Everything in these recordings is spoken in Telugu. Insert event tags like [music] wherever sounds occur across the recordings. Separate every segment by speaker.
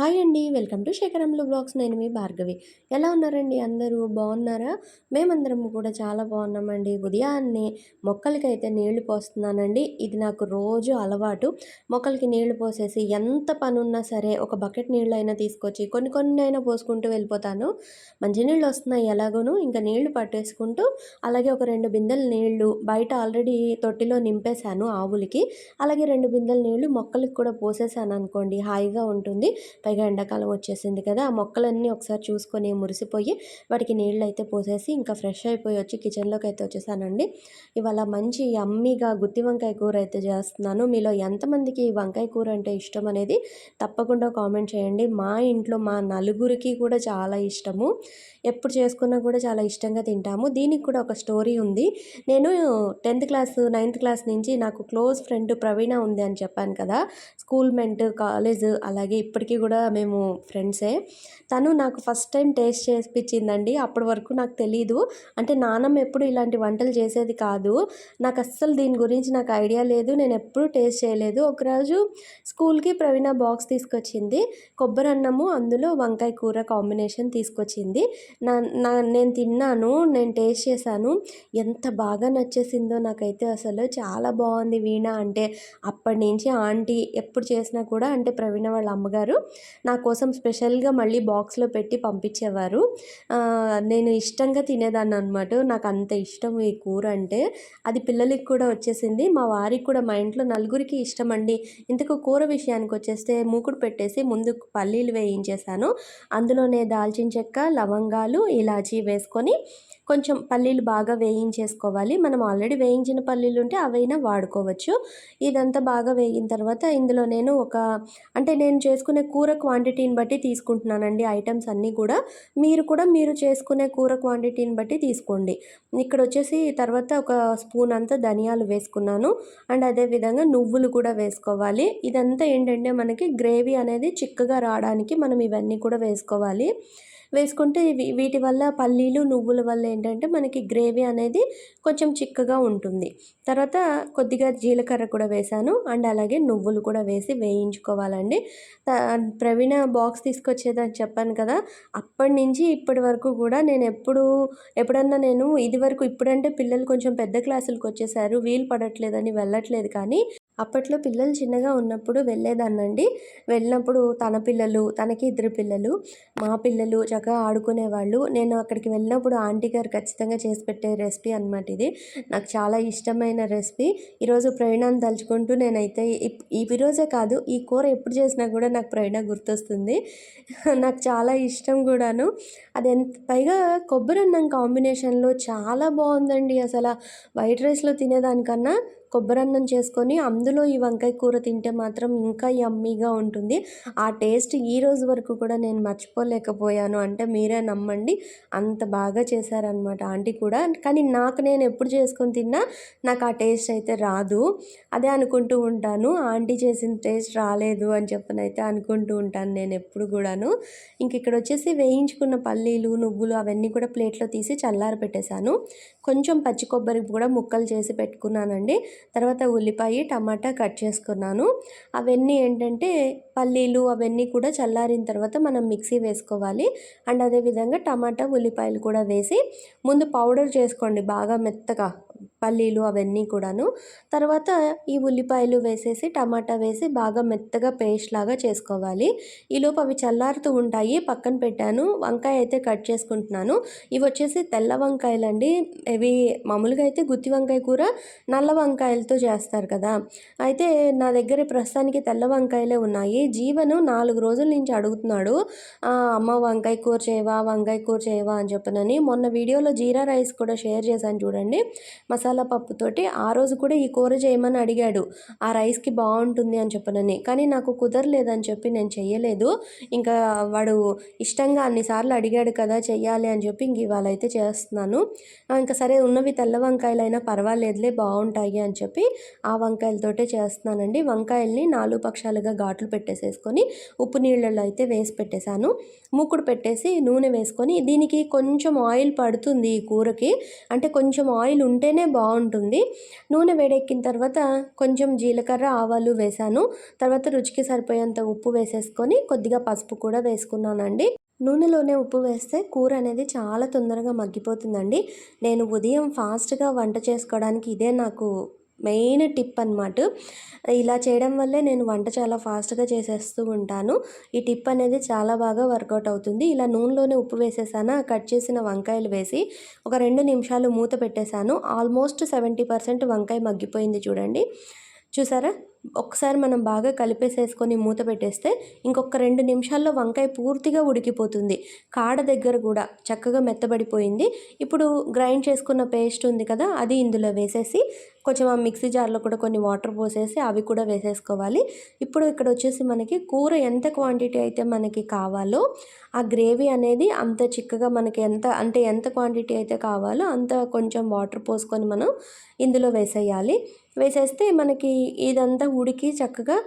Speaker 1: హాయ్ అండి వెల్కమ్ టు శేఖరంలో బ్లాగ్స్. నేను మీ భార్గవి. ఎలా ఉన్నారండి అందరూ? బాగున్నారా? మేమందరం కూడా చాలా బాగున్నామండి. ఉదయాన్నే మొక్కలకైతే నీళ్ళు పోస్తున్నానండి. ఇది నాకు రోజు అలవాటు. మొక్కలకి నీళ్ళు పోసేసి ఎంత పని ఉన్నా సరే ఒక బకెట్ నీళ్ళు అయినా తీసుకొచ్చి కొన్ని కొన్ని అయినా పోసుకుంటూ వెళ్ళిపోతాను. మంచినీళ్ళు వస్తున్నాయి ఎలాగోనూ. ఇంకా నీళ్ళు పట్టేసుకుంటూ అలాగే ఒక రెండు బిందెల నీళ్ళు బయట ఆల్రెడీ తొట్టిలో నింపేశాను ఆవులకి. అలాగే రెండు బిందెల నీళ్ళు మొక్కలకి కూడా పోసేసాను అనుకోండి హాయిగా ఉంటుంది. పైగా ఎండాకాలం వచ్చేసింది కదా ఆ మొక్కలన్నీ ఒకసారి చూసుకొని మురిసిపోయి వాటికి నీళ్ళు అయితే పోసేసి ఇంకా ఫ్రెష్ అయిపోయి వచ్చి కిచెన్లోకి అయితే వచ్చేసానండి. ఇవాళ మంచి అమ్మిగా గుత్తి వంకాయ కూర అయితే చేస్తున్నాను. మీలో ఎంతమందికి వంకాయ కూర అంటే ఇష్టం అనేది తప్పకుండా కామెంట్ చేయండి. మా ఇంట్లో మా నలుగురికి కూడా చాలా ఇష్టము. ఎప్పుడు చేసుకున్నా కూడా చాలా ఇష్టంగా తింటాము. దీనికి కూడా ఒక స్టోరీ ఉంది. నేను టెన్త్ క్లాస్ నైన్త్ క్లాస్ నుంచి నాకు క్లోజ్ ఫ్రెండ్ ప్రవీణ ఉంది అని చెప్పాను కదా స్కూల్ మెంట్ కాలేజ్ అలాగే ఇప్పటికీ కూడా కూడా మేము ఫ్రెండ్సే తను నాకు ఫస్ట్ టైం టేస్ట్ చేసిపించిందండి అప్పటి వరకు నాకు తెలీదు. అంటే నానమ్మ ఎప్పుడు ఇలాంటి వంటలు చేసేది కాదు. నాకు అస్సలు దీని గురించి నాకు ఐడియా లేదు. నేను ఎప్పుడు టేస్ట్ చేయలేదు. ఒకరోజు స్కూల్కి ప్రవీణ బాక్స్ తీసుకొచ్చింది. కొబ్బరి అన్నము అందులో వంకాయ కూర కాంబినేషన్ తీసుకొచ్చింది. నా నా నేను తిన్నాను నేను టేస్ట్ చేశాను. ఎంత బాగా నచ్చేసిందో నాకైతే అసలు. చాలా బాగుంది వీణ. అంటే అప్పటి నుంచి ఆంటీ ఎప్పుడు చేసినా కూడా అంటే ప్రవీణ వాళ్ళ అమ్మగారు నా కోసం స్పెషల్గా మళ్ళీ బాక్స్లో పెట్టి పంపించేవారు. నేను ఇష్టంగా తినేదాన్ని అనమాట నాకు అంత ఇష్టం ఈ కూర అంటే. అది పిల్లలకి కూడా వచ్చేసింది. మా వారికి కూడా మా ఇంట్లో నలుగురికి ఇష్టం అండి ఇంతకు కూర విషయానికి వచ్చేస్తే మూకుడు పెట్టేసి ముందు పల్లీలు వేయించేసాను అందులోనే దాల్చిన చెక్క లవంగాలు ఇలాచీ వేసుకొని కొంచెం పల్లీలు బాగా వేయించేసుకోవాలి. మనం ఆల్రెడీ వేయించిన పల్లీలు ఉంటే అవైనా వాడుకోవచ్చు. ఇదంతా బాగా వేగిన తర్వాత ఇందులో నేను ఒక అంటే నేను చేసుకునే కూర క్వాంటిటీని బట్టి తీసుకుంటున్నానండి ఐటమ్స్ అన్నీ కూడా. మీరు కూడా మీరు చేసుకునే కూర క్వాంటిటీని బట్టి తీసుకోండి. ఇక్కడ వచ్చేసి తర్వాత ఒక స్పూన్ అంతా ధనియాలు వేసుకున్నాను. అండ్ అదేవిధంగా నువ్వులు కూడా వేసుకోవాలి. ఇదంతా ఏంటంటే మనకి గ్రేవీ అనేది చిక్కగా రావడానికి మనం ఇవన్నీ కూడా వేసుకోవాలి. వేసుకుంటే వీటి వల్ల పల్లీలు నువ్వుల వల్ల ఏంటంటే మనకి గ్రేవీ అనేది కొంచెం చిక్కగా ఉంటుంది. తర్వాత కొద్దిగా జీలకర్ర కూడా వేసాను అండ్ అలాగే నువ్వులు కూడా వేసి వేయించుకోవాలండి. ప్రవీణ బాక్స్ తీసుకొచ్చేదని చెప్పాను కదా అప్పటి నుంచి ఇప్పటి వరకు కూడా నేను ఎప్పుడు ఎప్పుడన్నా నేను ఇది వరకు ఇప్పుడంటే పిల్లలు కొంచెం పెద్ద క్లాసులకు వచ్చేసారు వీలు పడట్లేదని వెళ్ళట్లేదు కానీ అప్పట్లో పిల్లలు చిన్నగా ఉన్నప్పుడు వెళ్ళేదాన్నండి. వెళ్ళినప్పుడు తన పిల్లలు తనకి ఇద్దరు పిల్లలు మా పిల్లలు చక్కగా ఆడుకునేవాళ్ళు. నేను అక్కడికి వెళ్ళినప్పుడు ఆంటీ గారు ఖచ్చితంగా చేసి పెట్టే రెసిపీ అనమాట ఇది. నాకు చాలా ఇష్టమైన రెసిపీ. ఈరోజు ప్రయాణాన్ని తలుచుకుంటూ నేనైతే ఈ ఈరోజే కాదు ఈ కూర ఎప్పుడు చేసినా కూడా నాకు ప్రయాణ గుర్తొస్తుంది. [laughs] నాకు చాలా ఇష్టం కూడాను. అది ఎంత పైగా కొబ్బరి అన్నం కాంబినేషన్లో చాలా బాగుందండి. అసలు వైట్ రైస్లో తినేదానికన్నా కొబ్బరన్నం చేసుకొని అందులో ఈ వంకాయ కూర తింటే మాత్రం ఇంకా యమ్మీగా ఉంటుంది. ఆ టేస్ట్ ఈ రోజు వరకు కూడా నేను మర్చిపోలేకపోయాను. అంటే మీరే నమ్మండి. అంత బాగా చేశారనమాట ఆంటీ కూడా. కానీ నాకు నేను ఎప్పుడు చేసుకొని తిన్నా నాకు ఆ టేస్ట్ అయితే రాదు. అదే అనుకుంటూ ఉంటాను. ఆంటీ చేసిన టేస్ట్ రాలేదు అని చెప్పని అయితే అనుకుంటూ ఉంటాను నేను ఎప్పుడు కూడాను. ఇంక ఇక్కడ వచ్చేసి వేయించుకున్న పల్లీలు నువ్వులు అవన్నీ కూడా ప్లేట్లో తీసి చల్లారి పెట్టేశాను కొంచెం పచ్చి కొబ్బరి కూడా ముక్కలు చేసి పెట్టుకున్నానండి. తర్వాత ఉల్లిపాయ టమాటా కట్ చేసుకున్నాను. అవన్నీ ఏంటంటే పల్లీలు అవన్నీ కూడా చల్లారిన తర్వాత మనం మిక్సీ వేసుకోవాలి. అండ్ అదేవిధంగా టమాటా ఉల్లిపాయలు కూడా వేసి ముందు పౌడర్ చేసుకోండి బాగా మెత్తగా. పల్లీలు అవన్నీ కూడాను. తర్వాత ఈ ఉల్లిపాయలు వేసేసి టమాటా వేసి బాగా మెత్తగా పేస్ట్ లాగా చేసుకోవాలి. ఈలోపు అవి చల్లారుతూ ఉంటాయి. పక్కన పెట్టాను. వంకాయ అయితే కట్ చేసుకుంటున్నాను. ఇవి వచ్చేసి తెల్ల వంకాయలండి. ఇవి మామూలుగా అయితే గుత్తి వంకాయ కూర నల్ల వంకాయలతో చేస్తారు కదా. అయితే నా దగ్గర ప్రస్తుతానికి తెల్ల వంకాయలే ఉన్నాయి. జీవను నాలుగు రోజుల నుంచి అడుగుతున్నాడు. అమ్మ వంకాయ కూర చేయవా? వంకాయ కూర చేయవా? అని చెప్పనని మొన్న వీడియోలో జీరా రైస్ కూడా షేర్ చేశాను చూడండి. మసాలా మసాలా పప్పుతోటి ఆ రోజు కూడా ఈ కూర చేయమని అడిగాడు. ఆ రైస్కి బాగుంటుంది అని చెప్పనని. కానీ నాకు కుదరలేదని చెప్పి నేను చెయ్యలేదు. ఇంకా వాడు ఇష్టంగా అన్నిసార్లు అడిగాడు కదా చెయ్యాలి అని చెప్పి ఇంక ఇవాళ అయితే చేస్తున్నాను ఇంకా సరే ఉన్నవి తెల్ల వంకాయలైనా పర్వాలేదులే బాగుంటాయి అని చెప్పి ఆ వంకాయలతోటే చేస్తున్నానండి. వంకాయల్ని నాలుగు పక్షాలుగా ఘాట్లు పెట్టేసేసుకొని ఉప్పు నీళ్ళలో అయితే వేసి పెట్టేశాను. మూకుడు పెట్టేసి నూనె వేసుకొని దీనికి కొంచెం ఆయిల్ పడుతుంది ఈ కూరకి. అంటే కొంచెం ఆయిల్ ఉంటేనే బాగుంటుంది. నూనె వేడెక్కిన తర్వాత కొంచెం జీలకర్ర ఆవాలు వేసాను. తర్వాత రుచికి సరిపోయేంత ఉప్పు వేసేసుకొని కొద్దిగా పసుపు కూడా వేసుకున్నానండి. నూనెలోనే ఉప్పు వేస్తే కూర అనేది చాలా తొందరగా మగ్గిపోతుందండి. నేను ఉదయం ఫాస్ట్గా వంట చేసుకోవడానికి ఇదే నాకు మెయిన్ టిప్ అనమాట ఇలా చేయడం వల్లే నేను వంట చాలా ఫాస్ట్గా చేసేస్తూ ఉంటాను. ఈ టిప్ అనేది చాలా బాగా వర్కౌట్ అవుతుంది. ఇలా నూనెలోనే ఉప్పు వేసేసాను కట్ చేసిన వంకాయలు వేసి ఒక రెండు నిమిషాలు మూత పెట్టేశాను. ఆల్మోస్ట్ సెవెంటీ పర్సెంట్ వంకాయ మగ్గిపోయింది చూడండి. చూసారా? ఒకసారి మనం బాగా కలిపేసేసుకొని మూత పెట్టేస్తే ఇంకొక రెండు నిమిషాల్లో వంకాయ పూర్తిగా ఉడికిపోతుంది. కాడ దగ్గర కూడా చక్కగా మెత్తబడిపోయింది. ఇప్పుడు గ్రైండ్ చేసుకున్న పేస్ట్ ఉంది కదా అది ఇందులో వేసేసి కొంచెం ఆ మిక్సీ జార్లో కూడా కొన్ని వాటర్ పోసేసి అవి కూడా వేసేసుకోవాలి. ఇప్పుడు ఇక్కడ వచ్చేసి మనకి కూర ఎంత క్వాంటిటీ అయితే మనకి కావాలో ఆ గ్రేవీ అనేది అంత చిక్కగా మనకి ఎంత అంటే ఎంత క్వాంటిటీ అయితే కావాలో అంత కొంచెం వాటర్ పోసుకొని మనం ఇందులో వేసేయాలి. వేసేస్తే మనకి ఇదంతా ఉడికి చక్కగా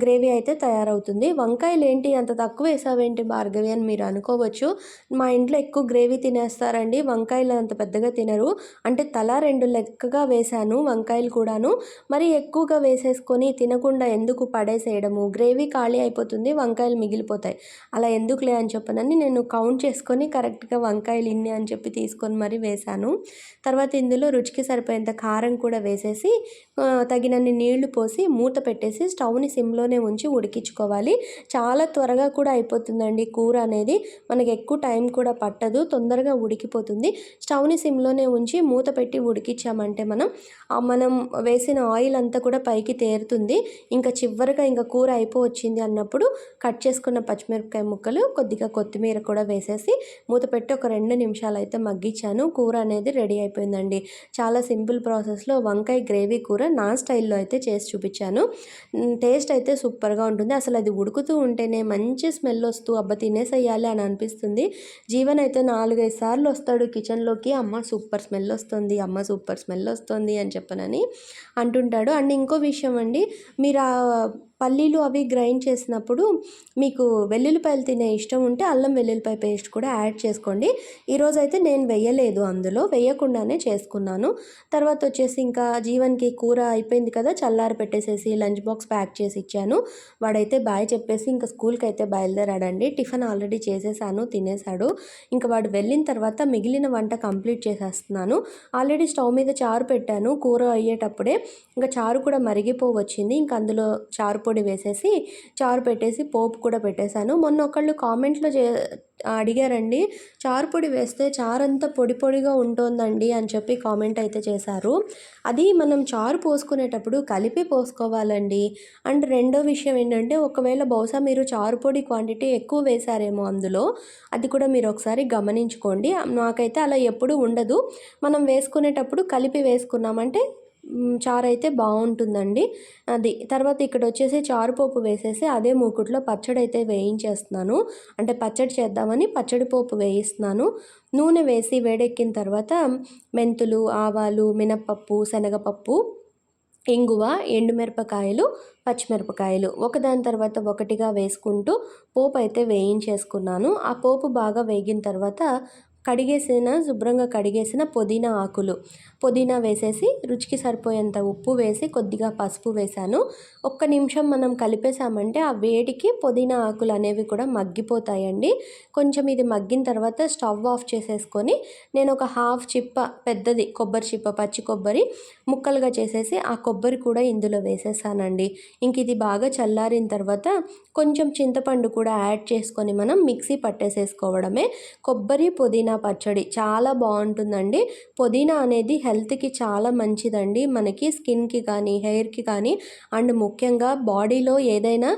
Speaker 1: గ్రేవీ అయితే తయారవుతుంది. వంకాయలు ఏంటి అంత తక్కువ వేసావేంటి భార్గవి అని మీరు అనుకోవచ్చు. మా ఇంట్లో ఎక్కువ గ్రేవీ తినేస్తారండి. వంకాయలు అంత పెద్దగా తినరు. అంటే తల రెండు లెక్కగా వేశాను వంకాయలు కూడాను. మరి ఎక్కువగా వేసేసుకొని తినకుండా ఎందుకు పడేసేయడము? గ్రేవీ ఖాళీ అయిపోతుంది వంకాయలు మిగిలిపోతాయి. అలా ఎందుకులే అని చెప్పనని నేను కౌంట్ చేసుకొని కరెక్ట్గా వంకాయలు ఇన్ని అని చెప్పి తీసుకొని మరి వేశాను. తర్వాత ఇందులో రుచికి సరిపోయేంత కారం కూడా వేసేసి తగినన్ని నీళ్ళు పోసి మూత పెట్టేసి స్టవ్ని సిమ్ సిమ్లోనే ఉంచి ఉడికించుకోవాలి. చాలా త్వరగా కూడా అయిపోతుందండి కూర అనేది. మనకి ఎక్కువ టైం కూడా పట్టదు తొందరగా ఉడికిపోతుంది. స్టవ్ని సిమ్లోనే ఉంచి మూత పెట్టి ఉడికించామంటే మనం మనం వేసిన ఆయిల్ అంతా కూడా పైకి తేరుతుంది. ఇంకా చివరిగా ఇంకా కూర అయిపోవచ్చింది అన్నప్పుడు కట్ చేసుకున్న పచ్చిమిరపకాయ ముక్కలు కొద్దిగా కొత్తిమీర కూడా వేసేసి మూత పెట్టి ఒక రెండు నిమిషాలు అయితే మగ్గించాను. కూర అనేది రెడీ అయిపోయిందండి. చాలా సింపుల్ ప్రాసెస్లో వంకాయ గ్రేవీ కూర నా స్టైల్లో అయితే చేసి చూపించాను. టేస్ట్ అయితే సూపర్గా ఉంటుంది. అసలు అది ఉడుకుతూ ఉంటేనే మంచి స్మెల్ వస్తూ అబ్బ తినేసేయాలి అని అనిపిస్తుంది. జీవన్ అయితే నాలుగైదు సార్లు వస్తాడు కిచెన్లోకి. అమ్మ సూపర్ స్మెల్ వస్తుంది అమ్మ సూపర్ స్మెల్ వస్తుంది అని చెప్పనని అంటుంటాడు. అండ్ ఇంకో విషయం అండి మీరు పల్లీలు అవి గ్రైండ్ చేసినప్పుడు మీకు వెల్లుల్లిపాయలు తినే ఇష్టం ఉంటే అల్లం వెల్లుల్లిపాయ పేస్ట్ కూడా యాడ్ చేసుకోండి. ఈరోజు అయితే నేను వేయలేదు అందులో వేయకుండానే చేసుకున్నాను. తర్వాత వచ్చేసి ఇంకా జీవన్కి కూర అయిపోయింది కదా చల్లారి పెట్టేసేసి లంచ్ బాక్స్ ప్యాక్ చేసి ఇచ్చాను. వాడైతే బాయ్ చెప్పేసి ఇంకా స్కూల్కి అయితే బయలుదేరాడండి. టిఫిన్ ఆల్రెడీ చేసేసాను తినేశాడు. ఇంకా వాడు వెళ్ళిన తర్వాత మిగిలిన వంట కంప్లీట్ చేసేస్తున్నాను. ఆల్రెడీ స్టవ్ మీద చారు పెట్టాను కూర అయ్యేటప్పుడే. ఇంకా చారు కూడా మరిగిపోవచ్చింది. ఇంకా అందులో చారు పొడి వేసేసి చారు పెట్టేసి పోపు కూడా పెట్టేశాను. మొన్న ఒకళ్ళు కామెంట్లో చే అడిగారండి చారు పొడి వేస్తే చారు అంతా పొడి పొడిగా ఉంటుందండి అని చెప్పి కామెంట్ అయితే చేశారు. అది మనం చారు పోసుకునేటప్పుడు కలిపి పోసుకోవాలండి. అండ్ రెండో విషయం ఏంటంటే ఒకవేళ బహుశా మీరు చారు పొడి క్వాంటిటీ ఎక్కువ వేశారేమో అందులో అది కూడా మీరు ఒకసారి గమనించుకోండి. నాకైతే అలా ఎప్పుడు ఉండదు. మనం వేసుకునేటప్పుడు కలిపి వేసుకున్నామంటే చారు అయితే బాగుంటుందండి. అది తర్వాత ఇక్కడ వచ్చేసి చారు పోపు వేసేసి అదే మూకుట్లో పచ్చడి అయితే వేయించేస్తున్నాను. అంటే పచ్చడి చేద్దామని పచ్చడి పోపు వేయిస్తున్నాను. నూనె వేసి వేడెక్కిన తర్వాత మెంతులు ఆవాలు మినప్పప్పు శనగపప్పు ఇంగువ ఎండుమిరపకాయలు పచ్చిమిరపకాయలు ఒకదాని తర్వాత ఒకటిగా వేసుకుంటూ పోపు అయితే వేయించేసుకున్నాను. ఆ పోపు బాగా వేగిన తర్వాత కడిగేసిన శుభ్రంగా కడిగేసిన పుదీనా ఆకులు. పుదీనా వేసేసి రుచికి సరిపోయేంత ఉప్పు వేసి కొద్దిగా పసుపు వేసాను ఒక్క నిమిషం మనం కలిపేసామంటే ఆ వేడికి పుదీనా ఆకులు అనేవి కూడా మగ్గిపోతాయండి. కొంచెం ఇది మగ్గిన తర్వాత స్టవ్ ఆఫ్ చేసేసుకొని నేను ఒక హాఫ్ చిప్ప పెద్దది కొబ్బరి చిప్ప పచ్చి కొబ్బరి ముక్కలుగా చేసేసి ఆ కొబ్బరి కూడా ఇందులో వేసేసానండి. ఇంక ఇది బాగా చల్లారిన తర్వాత కొంచెం చింతపండు కూడా యాడ్ చేసుకొని మనం మిక్సీ పట్టేసేసుకోవడమే. కొబ్బరి పుదీనా పచ్చడి చాలా బాగుంటుందండి. పుదీనా అనేది హెల్త్కి చాలా మంచిదండి. మనకి స్కిన్కి కానీ హెయిర్కి కానీ అండ్ ముఖ్యంగా బాడీలో ఏదైనా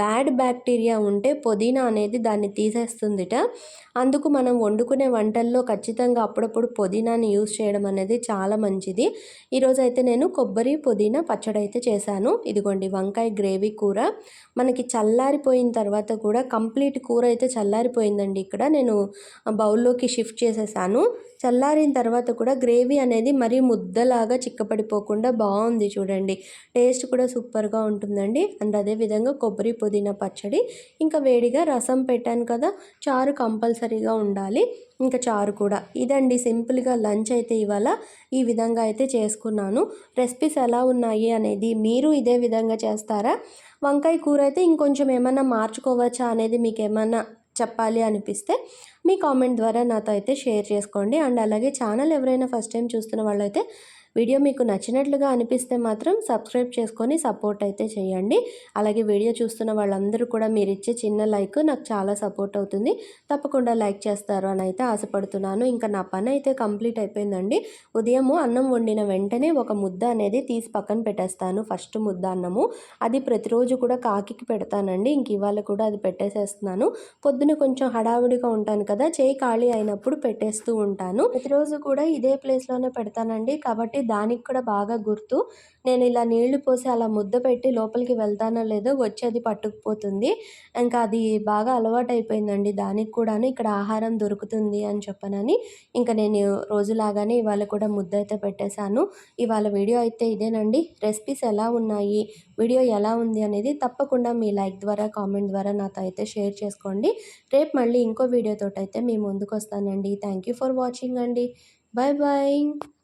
Speaker 1: బ్యాడ్ బ్యాక్టీరియా ఉంటే పుదీనా అనేది దాన్ని తీసేస్తుందిట. అందుకు మనం వండుకునే వంటల్లో ఖచ్చితంగా అప్పుడప్పుడు పుదీనాని యూస్ చేయడం అనేది చాలా మంచిది. ఈరోజు అయితే నేను కొబ్బరి పుదీనా పచ్చడి అయితే చేశాను. ఇదిగోండి వంకాయ గ్రేవీ కూర. మనకి చల్లారిపోయిన తర్వాత కూడా కంప్లీట్ కూర అయితే చల్లారిపోయిందండి ఇక్కడ. నేను బౌల్లోకి షిఫ్ట్ షిఫ్ట్ చేసేసాను. చల్లారిన తర్వాత కూడా గ్రేవీ అనేది మరీ ముద్దలాగా చిక్కపడిపోకుండా బాగుంది చూడండి. టేస్ట్ కూడా సూపర్గా ఉంటుందండి. అండ్ అదేవిధంగా కొబ్బరి పుదీనా పచ్చడి ఇంకా వేడిగా రసం పెట్టాను కదా చారు కంపల్సరీగా ఉండాలి. ఇంకా చారు కూడా. ఇదండి సింపుల్గా లంచ్ అయితే ఇవాళ ఈ విధంగా అయితే చేసుకున్నాను. రెసిపీస్ ఎలా ఉన్నాయి అనేది మీరు ఇదే విధంగా చేస్తారా? వంకాయ కూర అయితే ఇంకొంచెం ఏమన్నా మార్చుకోవచ్చా అనేది మీకు ఏమన్నా చెప్పాలి అనిపిస్తే మీ కామెంట్ ద్వారా నాతో అయితే షేర్ చేసుకోండి. అండ్ అలాగే ఛానల్ ఎవరైనా ఫస్ట్ టైం చూస్తున్న వాళ్ళైతే వీడియో మీకు నచ్చినట్లుగా అనిపిస్తే మాత్రం సబ్స్క్రైబ్ చేసుకొని సపోర్ట్ అయితే చేయండి. అలాగే వీడియో చూస్తున్న వాళ్ళందరూ కూడా మీరు ఇచ్చే చిన్న లైక్ నాకు చాలా సపోర్ట్ అవుతుంది. తప్పకుండా లైక్ చేస్తారు అని అయితే ఆశపడుతున్నాను. ఇంకా నా పని అయితే కంప్లీట్ అయిపోయిందండి. ఉదయము అన్నం వండిన వెంటనే ఒక ముద్ద అనేది తీసి పక్కన పెట్టేస్తాను. ఫస్ట్ ముద్ద అన్నము. అది ప్రతిరోజు కూడా కాకికి పెడతానండి. ఇంక ఇవాళ కూడా అది పెట్టేసేస్తున్నాను. పొద్దున కొంచెం హడావుడిగా ఉంటాను కదా చేయి ఖాళీ అయినప్పుడు పెట్టేస్తూ ఉంటాను. ప్రతిరోజు కూడా ఇదే ప్లేస్లోనే పెడతానండి. కాబట్టి దానికి కూడా బాగా గుర్తు. నేను ఇలా నీళ్ళు పోసి అలా ముద్ద పెట్టి లోపలికి వెళ్తానో లేదో వచ్చి అది పట్టుకుపోతుంది. ఇంకా అది బాగా అలవాటు అయిపోయిందండి దానికి కూడాను ఇక్కడ ఆహారం దొరుకుతుంది అని చెప్పనని ఇంకా నేను రోజులాగానే ఇవాళ కూడా ముద్ద అయితే పెట్టేశాను. ఇవాళ వీడియో అయితే ఇదేనండి. రెసిపీస్ ఎలా ఉన్నాయి? వీడియో ఎలా ఉంది అనేది తప్పకుండా మీ లైక్ ద్వారా కామెంట్ ద్వారా నాతో అయితే షేర్ చేసుకోండి. రేపు మళ్ళీ ఇంకో వీడియోతో అయితే మీ ముందుకు వస్తానండి. థ్యాంక్ యూ ఫర్ వాచింగ్ అండి. Bye bye